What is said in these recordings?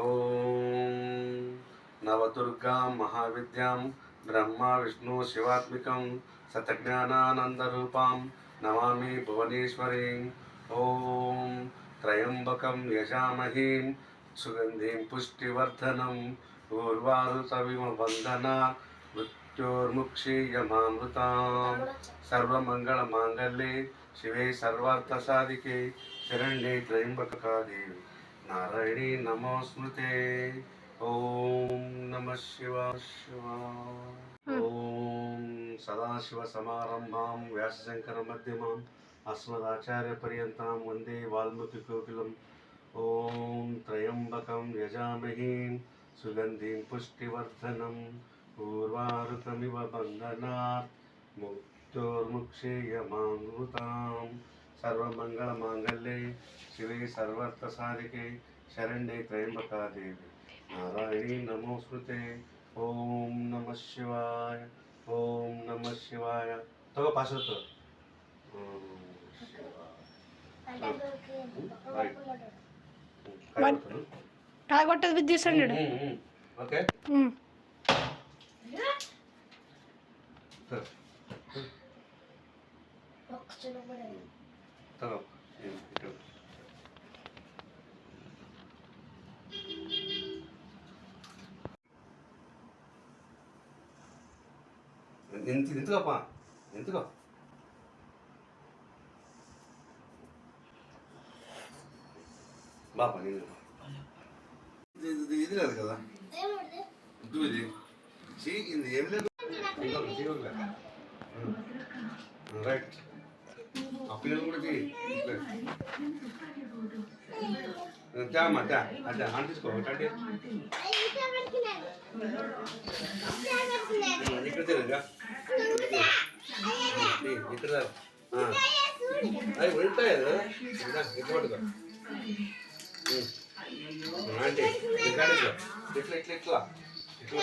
ఓం నవదుర్గాం మహావిద్యాం బ్రహ్మ విష్ణు శివాత్మికం సతజ్ఞానానందరూపాం నమామి భువనేశ్వరీం. ఓం త్రయంబకం యజామహీం సుగంధిం పుష్టివర్ధనం ఊర్వారుతవిమ వందనా మృత్యోర్ముక్షీయమామృతాం. సర్వమంగళమాంగళ్యే శివే సర్వార్థసాధికే శరణ్యే త్రయంబకాదేవి. నారాయణీ నమోస్మృతే ఓం నమ శివ శివ ఓం సదాశివసమారంభాం వ్యాసశంకరమధ్యమాం అస్మదాచార్యపర్యంతాం వందే వాల్మీకికోకిలం ఓం త్రయంబకం యజామహీం సుగంధిం పుష్టివర్ధనం పూర్వారుకమివ బంధనాత్ ముక్తోర్ముక్షేయమామృతాం సర్వమంగళమాంగళ్యే శివే సర్వార్థసాధికే శరణ్యే త్రయంబకాదేవి. నారాయణీ నమోస్మృతే ఓం నమ శివాయ. ఓం నమ శివాయ. తగో పాస్వర్డ్ తాగొట్టదు విద్యుత్ సండు ఓకే. తగో ఇటు ఎంత ఎందుకప్పా ఎందుకో బాపా నేను ఇది ఇది- ఇది లేదు కదా ఇది ఇది చీ ఇది ఏం లేదు ఇంకొక జీవం లేదు రైట్ ఆ పిల్లలు కూడా తీ తేమ్మా తే. అదే ఆన్ తీసుకో ఒకటి ఇక్కడ తిరగా ఇక్కడ ఉంటాయి కదా ఇక్కడ పట్టుకో. ఆంటీ ఇక్కడ ఇట్లా ఇట్లా ఇట్లా. ఇట్లా.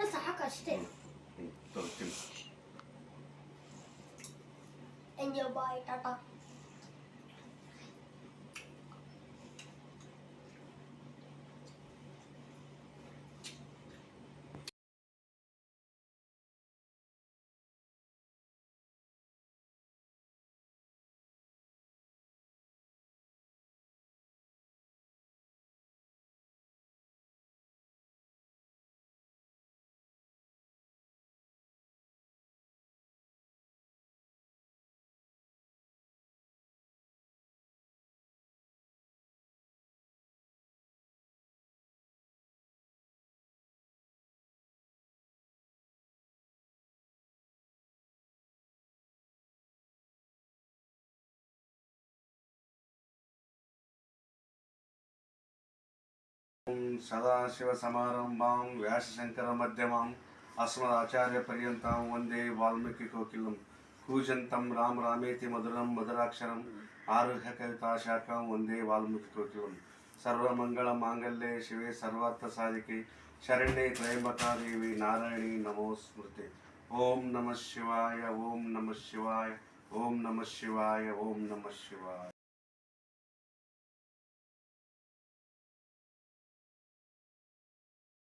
ラスはかして、どうしても సదాశివసమారంభాం వ్యాసశంకరమధ్యమాం అస్మదాచార్యపర్యంతాం వందే వాల్మీకి కోకిలం కూజంతం రామ రామేతి మధురం మధురాక్షరం ఆరుహ్య కవితాశాఖం వందే వాల్మీకి కోకిలం సర్వమంగళమాంగళ్యే శివే సర్వార్థ సాధికి శరణ్యే త్రయంబకాదేవి నారాయణీ నమోస్మృతే ఓం నమ శివాయ ఓం నమ శివాయ ఓం నమ శివాయ ఓం నమ శివాయ